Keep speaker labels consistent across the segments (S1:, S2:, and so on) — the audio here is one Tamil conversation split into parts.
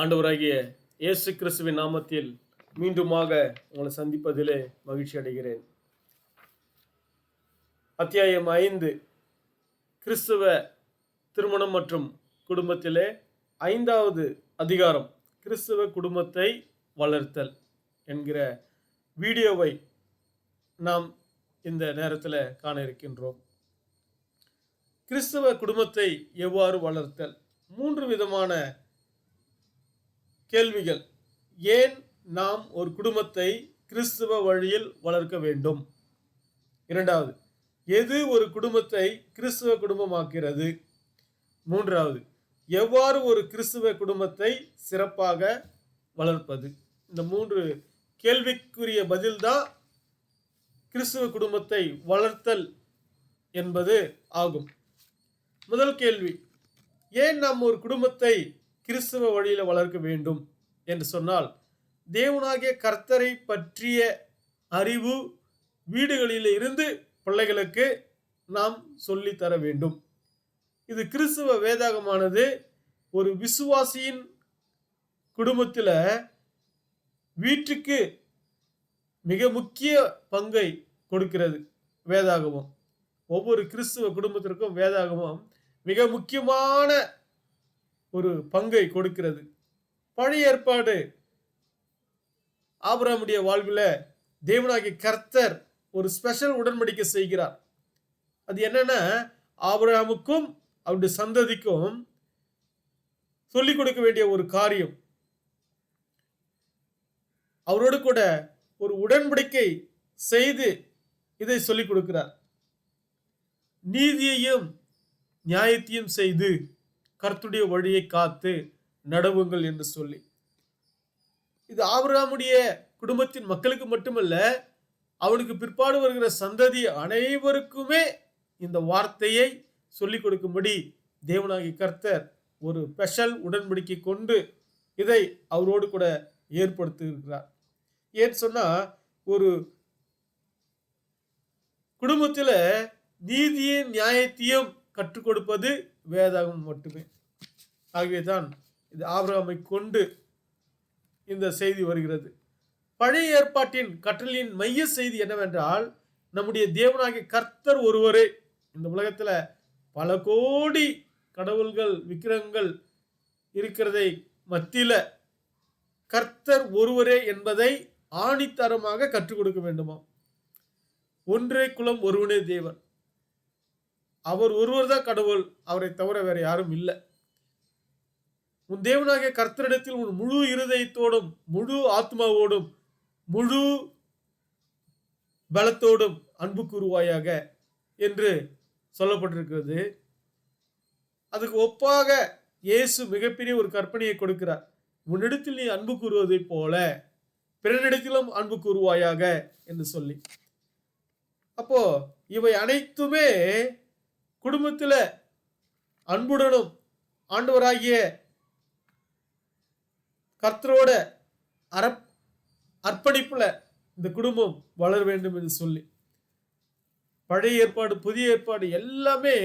S1: ஆண்டவராகிய இயேசு கிறிஸ்துவின் நாமத்தில் மீண்டுமாக உங்களை சந்திப்பதிலே மகிழ்ச்சி அடைகிறேன் அத்தியாயம் ஐந்து கிறிஸ்துவ திருமணம் மற்றும் குடும்பத்திலே ஐந்தாவது அதிகாரம் கிறிஸ்துவ குடும்பத்தை வளர்த்தல் என்கிற வீடியோவை நாம் இந்த நேரத்தில் காண இருக்கின்றோம் கிறிஸ்துவ குடும்பத்தை எவ்வாறு வளர்த்தல் மூன்று விதமான கேள்விகள் ஏன் நாம் ஒரு குடும்பத்தை கிறிஸ்துவ வழியில் வளர்க்க வேண்டும் இரண்டாவது எது ஒரு குடும்பத்தை கிறிஸ்துவ குடும்பமாக்கிறது மூன்றாவது எவ்வாறு ஒரு கிறிஸ்துவ குடும்பத்தை சிறப்பாக வளர்ப்பது இந்த மூன்று கேள்விக்குரிய பதில்தான் கிறிஸ்துவ குடும்பத்தை வளர்த்தல் என்பது ஆகும் முதல் கேள்வி ஏன் நாம் ஒரு குடும்பத்தை கிறிஸ்துவ வழியில் வளர்க்க வேண்டும் என்று சொன்னால் தேவனாகிய கர்த்தரை பற்றிய அறிவு வீடுகளில் இருந்து பிள்ளைகளுக்கு நாம் சொல்லித்தர வேண்டும் இது கிறிஸ்துவ வேதாகமானது ஒரு விசுவாசியின் குடும்பத்தில் வீட்டுக்கு மிக முக்கிய பங்கை கொடுக்கிறது வேதாகமம் ஒவ்வொரு கிறிஸ்துவ குடும்பத்திற்கும் வேதாகமம் மிக முக்கியமான ஒரு பங்கை கொடுக்கிறது பழைய ஏற்பாடு ஆபராமுடைய வாழ்வில் தேவனாகிய கர்த்தர் ஒரு ஸ்பெஷல் உடன்படிக்கை செய்கிறார் அது என்னன்னா ஆபராமுக்கும் அவருடைய சந்ததிக்கும் சொல்லிக் கொடுக்க வேண்டிய ஒரு காரியம் அவரோடு கூட ஒரு உடன்படிக்கை செய்து இதை சொல்லிக் கொடுக்கிறார் நீதியையும் நியாயத்தையும் செய்து கர்த்துடைய வழியை காத்து நடவுங்கள் என்று சொல்லி இது ஆபிரகாமுடைய குடும்பத்தின் மக்களுக்கு மட்டுமல்ல அவனுக்கு பிற்பாடு வருகிற சந்ததி அனைவருக்குமே இந்த வார்த்தையை சொல்லிக் கொடுக்கும்படி தேவனாகி கர்த்தர் ஒரு ஸ்பெஷல் உடன்படிக்கை கொண்டு இதை அவரோடு கூட ஏற்படுத்திருக்கிறார் ஏன்னு சொன்னால் ஒரு குடும்பத்தில் நீதியும் நியாயத்தையும் கற்றுக் கொடுப்பது வேதாகம் மட்டுமே ஆகவேதான் இது ஆபிரகாமை கொண்டு இந்த செய்தி வருகிறது பழைய ஏற்பாட்டின் கற்றலின் மைய செய்தி என்னவென்றால் நம்முடைய தேவனாகிய கர்த்தர் ஒருவரே இந்த உலகத்தில் பல கோடி கடவுள்கள் விக்கிரகங்கள் இருக்கிறதை மத்தியில் கர்த்தர் ஒருவரே என்பதை ஆணித்தரமாக கற்றுக் கொடுக்க வேண்டுமா ஒன்றே குலம் ஒருவனே தேவன் அவர் ஒருவர் தான் கடவுள் அவரை தவிர வேறு யாரும் இல்லை உன் தேவனாகிய கர்த்தரிடத்தில் உன் முழு இருதயத்தோடும் முழு ஆத்மாவோடும் முழு பலத்தோடும் அன்பு கூறுவாயாக என்று சொல்லப்பட்டிருக்கிறது அதுக்கு ஒப்பாக இயேசு மிகப்பெரிய ஒரு கற்பனையை கொடுக்கிறார் உன்னிடத்தில் நீ அன்பு கூறுவதைப் போல பிறனிடத்திலும் அன்பு கூறுவாயாக என்று சொல்லி அப்போ இவை அனைத்துமே குடும்பத்தில் அன்புடனும் ஆண்டவராகிய கர்த்தரோட அரப் அர்ப்பணிப்பில் இந்த குடும்பம் வளர வேண்டும் என்று சொல்லி பழைய ஏற்பாடு புதிய ஏற்பாடு எல்லாமே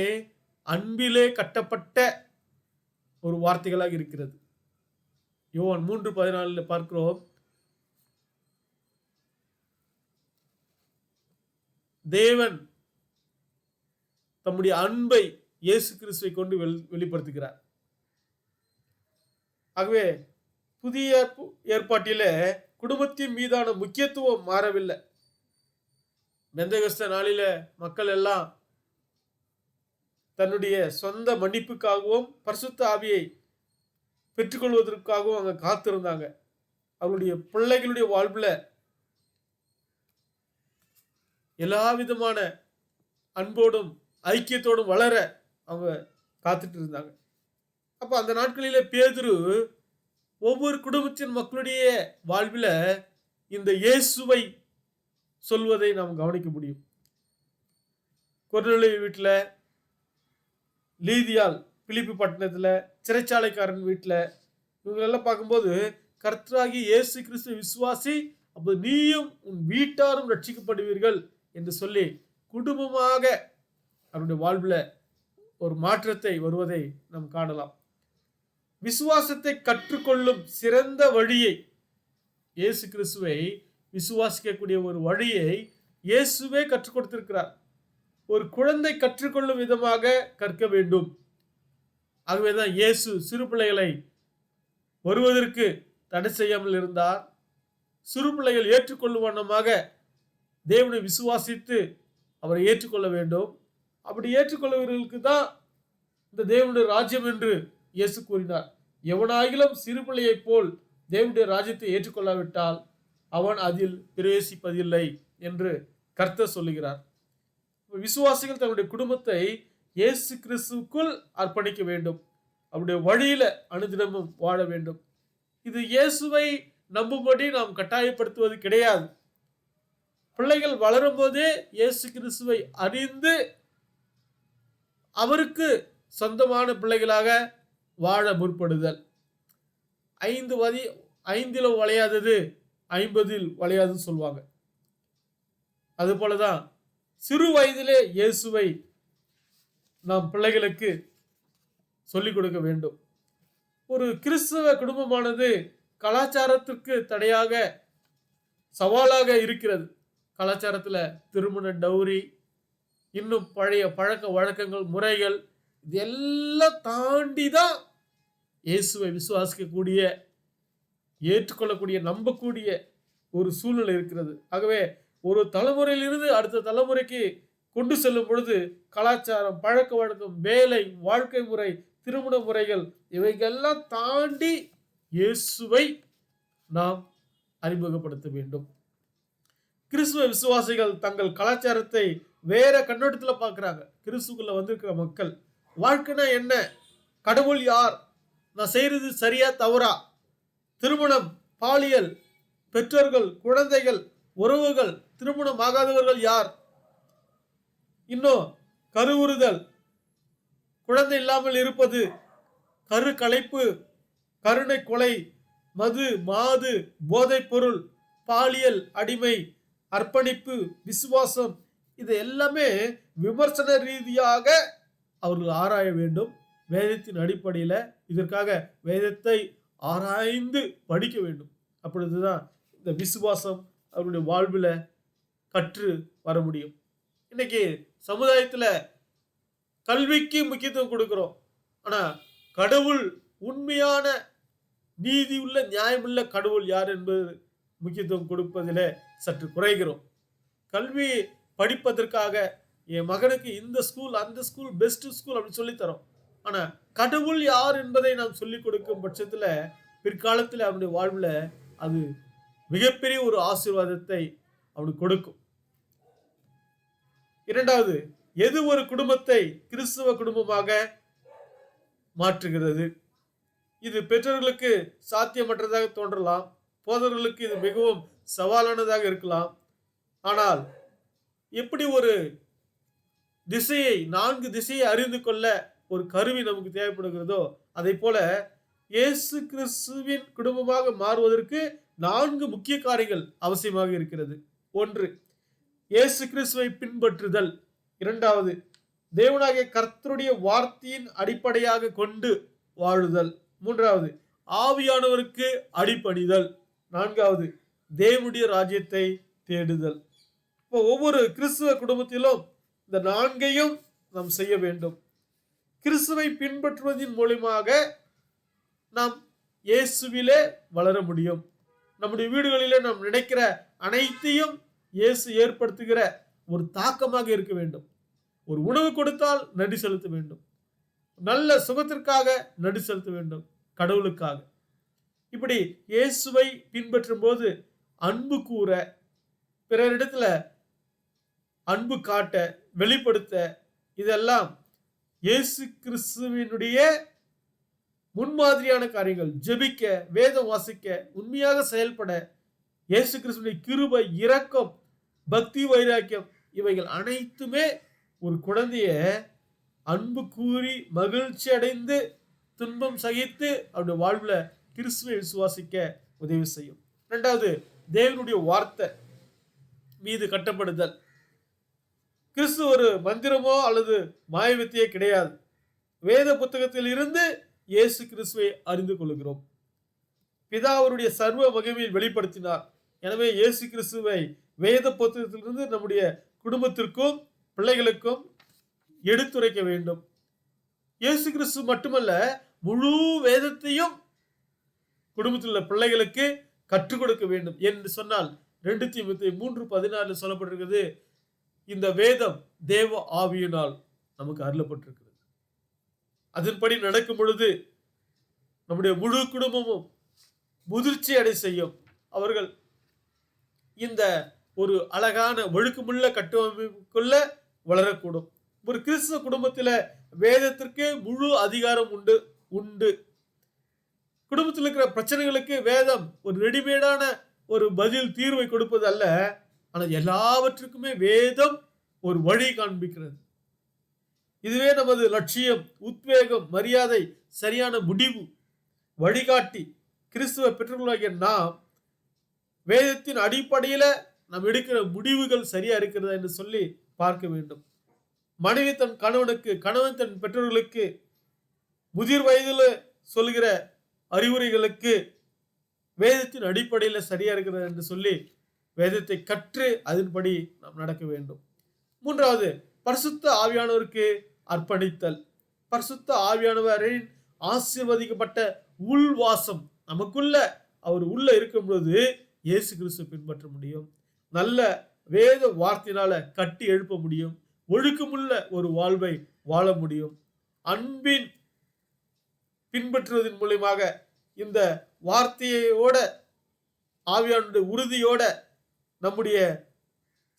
S1: அன்பிலே கட்டப்பட்ட ஒரு வார்த்தைகளாக இருக்கிறது யோவான் மூன்று பதினாலில் பார்க்கிறோம் தேவன் தம்முடைய அன்பை இயேசு கிறிஸ்துவை கொண்டு வெளிப்படுத்துகிறார் ஆகவே புதிய ஏற்பாட்டில குடும்பத்தின் மீதான முக்கியத்துவம் மாறவில்லை பெந்தகஸ்த நாளில மக்கள் எல்லாம் தன்னுடைய சொந்த மன்னிப்புக்காகவும் பரிசுத்த ஆவியை பெற்றுக்கொள்வதற்காகவும் அங்கே காத்திருந்தாங்க அவருடைய பிள்ளைகளுடைய வாழ்வில் எல்லா விதமான அன்போடும் ஐக்கியத்தோடும் வளர அவங்க காத்துட்டு இருந்தாங்க அப்போ அந்த நாட்களில் பேதுரு ஒவ்வொரு குடும்பத்தின் மக்களுடைய வாழ்வில் இந்த இயேசுவை சொல்வதை நாம் கவனிக்க முடியும் கொர்நலை வீட்டில் லீதியால் பிலிப்பு பட்டணத்தில் சிறைச்சாலைக்காரன் வீட்டில் இவங்களெல்லாம் பார்க்கும்போது கர்த்தராகி இயேசு கிறிஸ்து விசுவாசி அப்போ நீயும் உன் வீட்டாரும் ரட்சிக்கப்படுவீர்கள் என்று சொல்லி குடும்பமாக அவருடைய வாழ்வில் ஒரு மாற்றத்தை வருவதை நாம் காணலாம் விசுவாசத்தை கற்றுக்கொள்ளும் சிறந்த வழியை இயேசு கிறிஸ்துவை விசுவாசிக்கக்கூடிய ஒரு வழியை இயேசுவே கற்றுக் கொடுத்திருக்கிறார் ஒரு குழந்தை கற்றுக்கொள்ளும் விதமாக கற்க வேண்டும் ஆகவேதான் தான் இயேசு சிறு பிள்ளைகளை வருவதற்கு தடை செய்யாமல் இருந்தார் சிறு பிள்ளைகள் ஏற்றுக்கொள்ளும் வண்ணமாக தேவனை விசுவாசித்து அவரை ஏற்றுக்கொள்ள வேண்டும் அப்படி ஏற்றுக்கொள்ளவர்களுக்கு தான் இந்த தேவனுடைய ராஜ்யம் என்று இயேசு கூறினார் எவனாகிலும் சிறு பிள்ளையைப் போல் தேவனுடைய ராஜ்யத்தை ஏற்றுக்கொள்ளாவிட்டால் அவன் அதில் பிரவேசிப்பதில்லை என்று கர்த்தர் சொல்லுகிறார் விசுவாசிகள் தன்னுடைய குடும்பத்தை இயேசு கிறிஸ்துக்குள் அர்ப்பணிக்க வேண்டும் அவருடைய வழியில அனுதினமும் வாழ வேண்டும் இது இயேசுவை நம்பும்படி நாம் கட்டாயப்படுத்துவது கிடையாது பிள்ளைகள் வளரும் போதே இயேசு கிறிஸ்துவை அறிந்து அவருக்கு சொந்தமான பிள்ளைகளாக வாழ முற்படுதல் ஐந்து வதி ஐந்தில் வளையாதது ஐம்பதில் வளையாதுன்னு சொல்லுவாங்க அதுபோல தான் சிறு வயதிலே இயேசுவை நாம் பிள்ளைகளுக்கு சொல்லிக் கொடுக்க வேண்டும் ஒரு கிறிஸ்தவ குடும்பமானது கலாச்சாரத்திற்கு தடையாக சவாலாக இருக்கிறது கலாச்சாரத்தில் திருமண டௌரி இன்னும் பழைய பழக்க வழக்கங்கள் முறைகள் இதெல்லாம் தாண்டி தான் இயேசுவை விசுவாசிக்கக்கூடிய ஏற்றுக்கொள்ளக்கூடிய நம்பக்கூடிய ஒரு சூழ்நிலை இருக்கிறது ஆகவே ஒரு தலைமுறையிலிருந்து அடுத்த தலைமுறைக்கு கொண்டு செல்லும் பொழுது கலாச்சாரம் பழக்க வழக்கம் வேலை வாழ்க்கை முறை திருமண முறைகள் இவைகள்லாம் தாண்டி இயேசுவை நாம் அறிமுகப்படுத்த வேண்டும் கிறிஸ்துவ விசுவாசிகள் தங்கள் கலாச்சாரத்தை வேற கண்ணோட்டத்தில் பார்க்குறாங்க கிறிஸ்துக்குள்ள வந்திருக்கிற மக்கள் வாழ்க்கைனா என்ன கடவுள் யார் நான் செய்கிறது சரியா தவறா திருமணம் பாலியல் பெற்றோர்கள் குழந்தைகள் உறவுகள் திருமணம் ஆகாதவர்கள் யார் இன்னும் கருவுறுதல் குழந்தை இல்லாமல் இருப்பது கரு கலைப்பு கருணை கொலை மது மாது போதை பொருள் பாலியல் அடிமை அர்ப்பணிப்பு விசுவாசம் இது எல்லாமே விமர்சன ரீதியாக அவர்கள் ஆராய வேண்டும் வேதத்தின் அடிப்படையில் இதற்காக வேதத்தை ஆராய்ந்து படிக்க வேண்டும் அப்பொழுது தான் இந்த விசுவாசம் அவருடைய வாழ்வில் கற்று வர முடியும் இன்னைக்கு சமுதாயத்தில் கல்விக்கு முக்கியத்துவம் கொடுக்குறோம் ஆனால் கடவுள் உண்மையான நீதி உள்ள நியாயமுள்ள கடவுள் யார் என்பது முக்கியத்துவம் கொடுப்பதில் சற்று குறைகிறோம் கல்வி படிப்பதற்காக என் மகனுக்கு இந்த ஸ்கூல் அந்த ஸ்கூல் பெஸ்ட் ஸ்கூல் அப்படின்னு சொல்லித்தரோம் ஆனால் கடவுள் யார் என்பதை நாம் சொல்லிக் கொடுக்கும் பட்சத்தில் பிற்காலத்தில் அவனுடைய வாழ்வில் அது மிகப்பெரிய ஒரு ஆசீர்வாதத்தை அவனுக்கு கொடுக்கும் இரண்டாவது எது ஒரு குடும்பத்தை கிறிஸ்துவ குடும்பமாக மாற்றுகிறது இது பெற்றோர்களுக்கு சாத்தியமற்றதாக தோன்றலாம் போதவர்களுக்கு இது மிகவும் சவாலானதாக இருக்கலாம் ஆனால் எப்படி ஒரு திசையை நான்கு திசையை அறிந்து கொள்ள ஒரு கருவி நமக்கு தேவைப்படுகிறதோ அதை போல இயேசு கிறிஸ்துவின் குடும்பமாக மாறுவதற்கு நான்கு முக்கிய காரியங்கள் அவசியமாக இருக்கிறது ஒன்று இயேசு கிறிஸ்துவை பின்பற்றுதல் இரண்டாவது தேவனாகிய கர்த்தருடைய வார்த்தையின் அடிப்படையாக கொண்டு வாழுதல் மூன்றாவது ஆவியானவருக்கு அடிப்பணிதல் நான்காவது தேவனுடைய ராஜ்யத்தை தேடுதல் இப்போ ஒவ்வொரு கிறிஸ்துவ குடும்பத்திலும் இந்த நான்கையும் நாம் செய்ய வேண்டும் கிறிஸ்துவை பின்பற்றுவதன் மூலியமாக நாம் இயேசுவிலே வளர முடியும் நம்முடைய வீடுகளிலே நாம் நினைக்கிற அனைத்தையும் இயேசு ஏற்படுத்துகிற ஒரு தாக்கமாக இருக்க வேண்டும் ஒரு உணவு கொடுத்தால் நடி செலுத்த வேண்டும் நல்ல சுகத்திற்காக நடி செலுத்த வேண்டும் கடவுளுக்காக இப்படி இயேசுவை பின்பற்றும் போது அன்பு கூற பிறரிடத்துல அன்பு காட்ட வெளிப்படுத்த இதெல்லாம் இயேசு கிறிஸ்துவினுடைய முன்மாதிரியான காரியங்கள் ஜெபிக்க வேதம் வாசிக்க உண்மையாக செயல்பட இயேசு கிறிஸ்துவின் கிருபை இரக்கம் பக்தி வைராக்கியம் இவைகள் அனைத்துமே ஒரு குழந்தைய அன்பு கூறி மகிழ்ச்சி அடைந்து துன்பம் சகித்து அவருடைய வாழ்வில் கிறிஸ்துவை விசுவாசிக்க உதவி செய்யும் ரெண்டாவது தேவனுடைய வார்த்தை மீது கட்டப்படுதல் கிறிஸ்து ஒரு மந்திரமோ அல்லது மாயவித்தையோ கிடையாது வேத புத்தகத்தில் இருந்து இயேசு கிறிஸ்துவை அறிந்து கொள்கிறோம் பிதா அவருடைய சர்வ மகிமையில் வெளிப்படுத்தினார் எனவே இயேசு கிறிஸ்துவை வேத புத்தகத்திலிருந்து நம்முடைய குடும்பத்திற்கும் பிள்ளைகளுக்கும் எடுத்துரைக்க வேண்டும் இயேசு கிறிஸ்து மட்டுமல்ல முழு வேதத்தையும் குடும்பத்தில் உள்ள பிள்ளைகளுக்கு கற்றுக் கொடுக்க வேண்டும் என்று சொன்னால் ரெண்டு தீபத்தை மூன்று பதினாலு சொல்லப்பட்டிருக்கிறது இந்த வேதம் தேவ ஆவியினால் நமக்கு அருளப்பட்டிருக்கிறது அதன்படி நடக்கும் பொழுது நம்முடைய முழு குடும்பமும் முதிர்ச்சி அடை செய்யும் அவர்கள் இந்த ஒரு அழகான ஒழுக்கமுள்ள கட்டமைப்புக்குள்ள வளரக்கூடும் ஒரு கிறிஸ்துவ குடும்பத்தில் வேதத்திற்கு முழு அதிகாரம் உண்டு உண்டு குடும்பத்தில் இருக்கிற பிரச்சனைகளுக்கு வேதம் ஒரு ரெடிமேடான ஒரு பதில் தீர்வை கொடுப்பது அல்ல ஆனால் எல்லாவற்றுக்குமே வேதம் ஒரு வழி காண்பிக்கிறது இதுவே நமது லட்சியம் உத்வேகம் மரியாதை சரியான முடிவு வழிகாட்டி கிறிஸ்துவ பெற்றோர்களாகிய நாம் வேதத்தின் அடிப்படையில் நாம் எடுக்கிற முடிவுகள் சரியா இருக்கிறதா என்று சொல்லி பார்க்க வேண்டும் மனைவி தன் கணவனுக்கு கணவன் தன் பெற்றோர்களுக்கு முதிர் வயதில் சொல்கிற அறிவுரைகளுக்கு வேதத்தின் அடிப்படையில் சரியா இருக்கிறதா என்று சொல்லி வேதத்தை கற்று அதன்படி நாம் நடக்க வேண்டும் மூன்றாவது பரிசுத்த ஆவியானவருக்கு அர்ப்பணித்தல் பரிசுத்த ஆவியானவரின் ஆசிர்வதிக்கப்பட்ட உள்வாசம் நமக்குள்ள அவர் உள்ள இருக்கும் பொழுது இயேசு கிறிஸ்து பின்பற்ற முடியும் நல்ல வேத வார்த்தையினால கட்டி எழுப்ப முடியும் ஒழுக்கமுள்ள ஒரு வாழ்வை வாழ முடியும் அன்பின் பின்பற்றுவதன் மூலியமாக இந்த வார்த்தையோட ஆவியானுடைய உறுதியோட நம்முடைய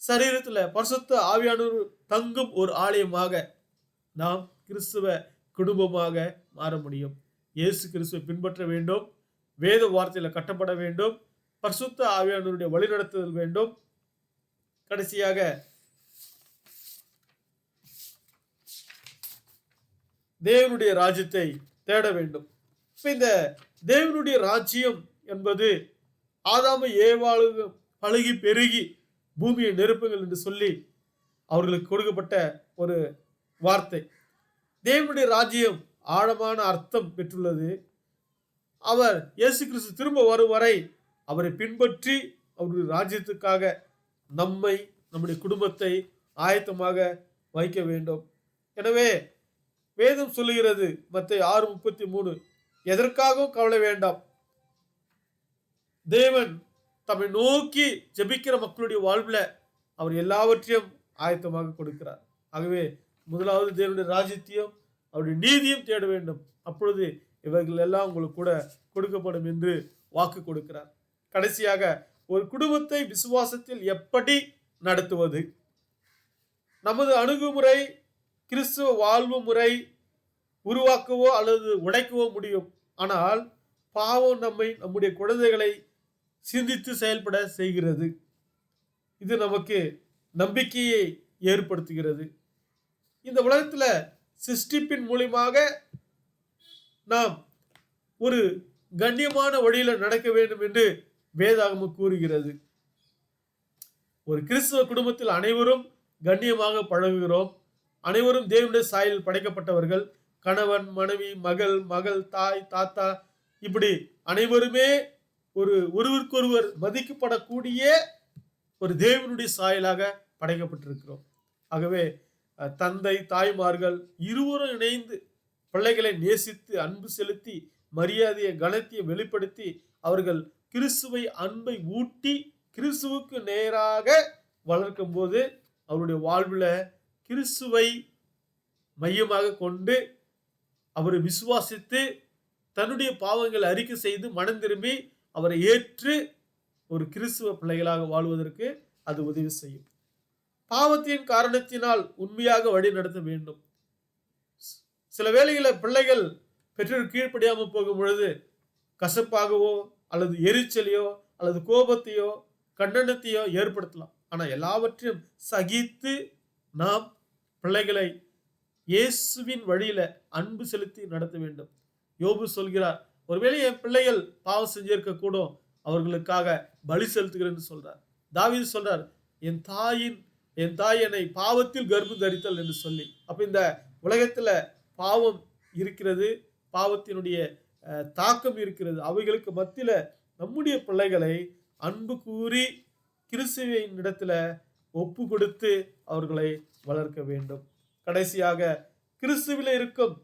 S1: சரீரத்தில் பரிசுத்த ஆவியானவர் தங்கும் ஒரு ஆலயமாக நாம் கிறிஸ்துவ குடும்பமாக மாற முடியும் இயேசு கிறிஸ்துவை பின்பற்ற வேண்டும் வேத வார்த்தையில் கட்டப்பட வேண்டும் பரிசுத்த ஆவியானவருடைய வழிநடத்துதல் வேண்டும் கடைசியாக தேவனுடைய ராஜ்யத்தை தேட வேண்டும் இப்போ இந்த தேவனுடைய ராஜ்யம் என்பது ஆதாம ஏவாளும் அழுகி பெருகி பூமியை நெருப்புங்கள் என்று சொல்லி அவர்களுக்கு கொடுக்கப்பட்ட ஒரு வார்த்தை தேவனுடைய ராஜ்யம் ஆழமான அர்த்தம் பெற்றுள்ளது அவர் இயேசு கிறிஸ்து திரும்ப வரும் வரை அவரை பின்பற்றி அவருடைய ராஜ்யத்துக்காக நம்மை நம்முடைய குடும்பத்தை ஆயத்தமாக வைக்க வேண்டும் எனவே வேதம் சொல்லுகிறது மற்ற ஆறு முப்பத்தி மூணு எதற்காகவும் கவலை வேண்டாம் தேவன் தம்மை நோக்கி ஜெபிக்கிற மக்களுடைய வாழ்வில் அவர் எல்லாவற்றையும் ஆயத்தமாக கொடுக்கிறார் ஆகவே முதலாவது தேவனுடைய ராஜ்யத்தையும் அவருடைய நீதியும் தேட வேண்டும் அப்பொழுது இவர்கள் எல்லாம் உங்களுக்கு கூட கொடுக்கப்படும் என்று வாக்கு கொடுக்கிறார் கடைசியாக ஒரு குடும்பத்தை விசுவாசத்தில் எப்படி நடத்துவது நமது அணுகுமுறை கிறிஸ்துவ வாழ்வு முறை உருவாக்கவோ அல்லது உடைக்கவோ முடியும் ஆனால் பாவம் நம்மை நம்முடைய குழந்தைகளை சிந்தித்து செயல்பட செய்கிறது இது நமக்கு நம்பிக்கையை ஏற்படுத்துகிறது இந்த உலகத்தில் சிஸ்டிப்பின் மூலியமாக நாம் ஒரு கண்ணியமான வழியில் நடக்க வேண்டும் என்று வேதாகம கூறுகிறது ஒரு கிறிஸ்துவ குடும்பத்தில் அனைவரும் கண்ணியமாக பழகுகிறோம் அனைவரும் தேவனுடைய சாயலில் படைக்கப்பட்டவர்கள் கணவன் மனைவி மகள் மகள் தாய் தாத்தா இப்படி அனைவருமே ஒரு ஒருவருக்கொருவர் மதிக்கப்படக்கூடிய ஒரு தேவனுடைய சாயலாக படைக்கப்பட்டிருக்கிறோம் ஆகவே தந்தை தாய்மார்கள் இருவரும் இணைந்து பிள்ளைகளை நேசித்து அன்பு செலுத்தி மரியாதையை கனத்தியை வெளிப்படுத்தி அவர்கள் கிறிஸ்துவை அன்பை ஊட்டி கிறிஸ்துவுக்கு நேராக வளர்க்கும் போது அவருடைய வாழ்வில் கிறிஸ்துவை மையமாக கொண்டு அவரை விசுவாசித்து தன்னுடைய பாவங்களை அறிக்கை செய்து மனம் திரும்பி அவரை ஏற்று ஒரு கிறிஸ்துவ பிள்ளைகளாக வாழ்வதற்கு அது உதவி செய்யும் பாவத்தின் காரணத்தினால் உண்மையாக வழி நடத்த வேண்டும் சில வேளையில பிள்ளைகள் பெற்றோர் கீழ்ப்படியாமல் போகும் பொழுது கசப்பாகவோ அல்லது எரிச்சலையோ அல்லது கோபத்தையோ கண்டனத்தையோ ஏற்படுத்தலாம் ஆனால் எல்லாவற்றையும் சகித்து நாம் பிள்ளைகளை இயேசுவின் வழியில அன்பு செலுத்தி நடத்த வேண்டும் யோபு சொல்கிறார் ஒருவேளை என் பிள்ளைகள் பாவம் செஞ்சிருக்க கூடும் அவர்களுக்காக பலி செலுத்துகிறேன்னு சொல்றார் தாவீது சொல்றார் என் தாயின் என் தாய் என்னை பாவத்தில் கர்ப்பம் தரித்தல் என்று சொல்லி அப்ப இந்த உலகத்துல பாவம் இருக்கிறது பாவத்தினுடைய தாக்கம் இருக்கிறது அவைகளுக்கு மத்தியில நம்முடைய பிள்ளைகளை அன்பு கூறி கிறிஸ்துவின் இடத்துல ஒப்பு கொடுத்து அவர்களை வளர்க்க வேண்டும் கடைசியாக கிறிஸ்துவில் இருக்கும்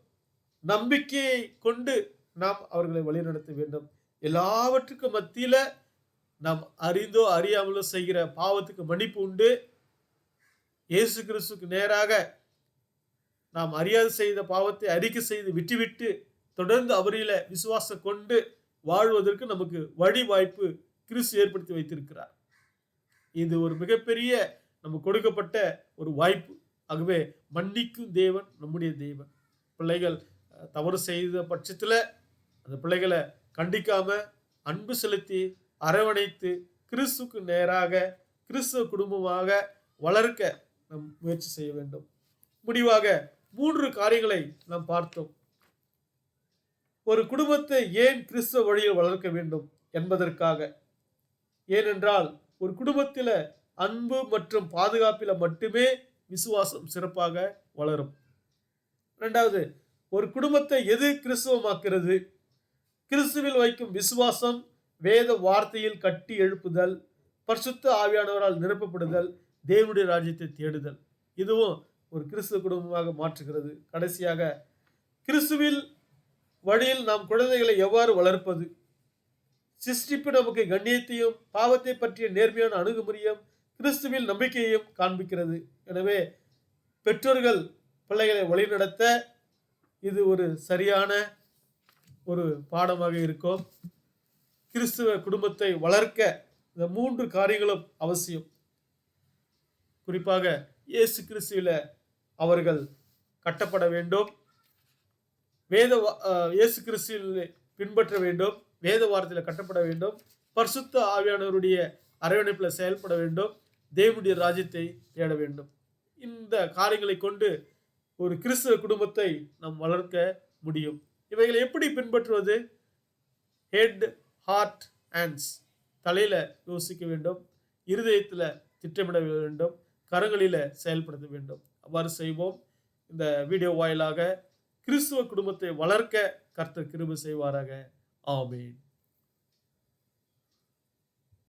S1: நம்பிக்கையை கொண்டு நாம் அவர்களை வழிநடத்த வேண்டும் எல்லாவற்றுக்கும் மத்தியில் நாம் அறிந்தோ அறியாமலோ செய்கிற பாவத்துக்கு மன்னிப்பு உண்டு இயேசு கிறிஸ்துக்கு நேராக நாம் அறியாது செய்த பாவத்தை அறிக்கை செய்து விட்டுவிட்டு தொடர்ந்து அவரில விசுவாசம் கொண்டு வாழ்வதற்கு நமக்கு வழி வாய்ப்பு கிறிஸ்து ஏற்படுத்தி வைத்திருக்கிறார் இது ஒரு மிகப்பெரிய நமக்கு கொடுக்கப்பட்ட ஒரு வாய்ப்பு ஆகவே மன்னிக்கும் தேவன் நம்முடைய தேவன் பிள்ளைகள் தவறு செய்த பட்சத்தில் அந்த பிள்ளைகளை கண்டிக்காம அன்பு செலுத்தி அரவணைத்து கிறிஸ்துக்கு நேராக கிறிஸ்துவ குடும்பமாக வளர்க்க நாம் முயற்சி செய்ய வேண்டும் முடிவாக மூன்று காரியங்களை நாம் பார்த்தோம் ஒரு குடும்பத்தை ஏன் கிறிஸ்துவ வழியில் வளர்க்க வேண்டும் என்பதற்காக ஏனென்றால் ஒரு குடும்பத்தில் அன்பு மற்றும் பாதுகாப்பில் மட்டுமே விசுவாசம் சிறப்பாக வளரும் ரெண்டாவது ஒரு குடும்பத்தை எது கிறிஸ்துவமாக்குறது கிறிஸ்துவில் வைக்கும் விசுவாசம் வேத வார்த்தையில் கட்டி எழுப்புதல் பரிசுத்த ஆவியானவரால் நிரப்பப்படுதல் தேவனுடைய ராஜ்யத்தை தேடுதல் இதுவும் ஒரு கிறிஸ்துவ குடும்பமாக மாற்றுகிறது கடைசியாக கிறிஸ்துவில் வழியில் நாம் குழந்தைகளை எவ்வாறு வளர்ப்பது சிருஷ்டிப்பு நமக்கு கண்ணியத்தையும் பாவத்தை பற்றிய நேர்மையான அணுகுமுறையும் கிறிஸ்துவில் நம்பிக்கையையும் காண்பிக்கிறது எனவே பெற்றோர்கள் பிள்ளைகளை வழிநடத்த இது ஒரு சரியான ஒரு பாடமாக இருக்கும் கிறிஸ்துவ குடும்பத்தை வளர்க்க இந்த மூன்று காரியங்களும் அவசியம் குறிப்பாக இயேசு கிறிஸ்துவில் அவர்கள் கட்டப்பட வேண்டும் வேத இயேசு கிறிஸ்துவில் பின்பற்ற வேண்டும் வேத வாரத்தில் கட்டப்பட வேண்டும் பரிசுத்த ஆவியானவருடைய அரவணைப்பில் செயல்பட வேண்டும் தேவனுடைய ராஜ்யத்தை தேட வேண்டும் இந்த காரியங்களை கொண்டு ஒரு கிறிஸ்துவ குடும்பத்தை நாம் வளர்க்க முடியும் இவைகளை எப்படி பின்பற்றுவது ஹெட் ஹார்ட் ஹேண்ட்ஸ் தலையில் யோசிக்க வேண்டும் இருதயத்தில் திட்டமிட வேண்டும் கரங்களில் செயல்படுத்த வேண்டும் அவ்வாறு செய்வோம் இந்த வீடியோ வாயிலாக கிறிஸ்துவ குடும்பத்தை வளர்க்க கர்த்தர் கிருபி செய்வாராக ஆமேன்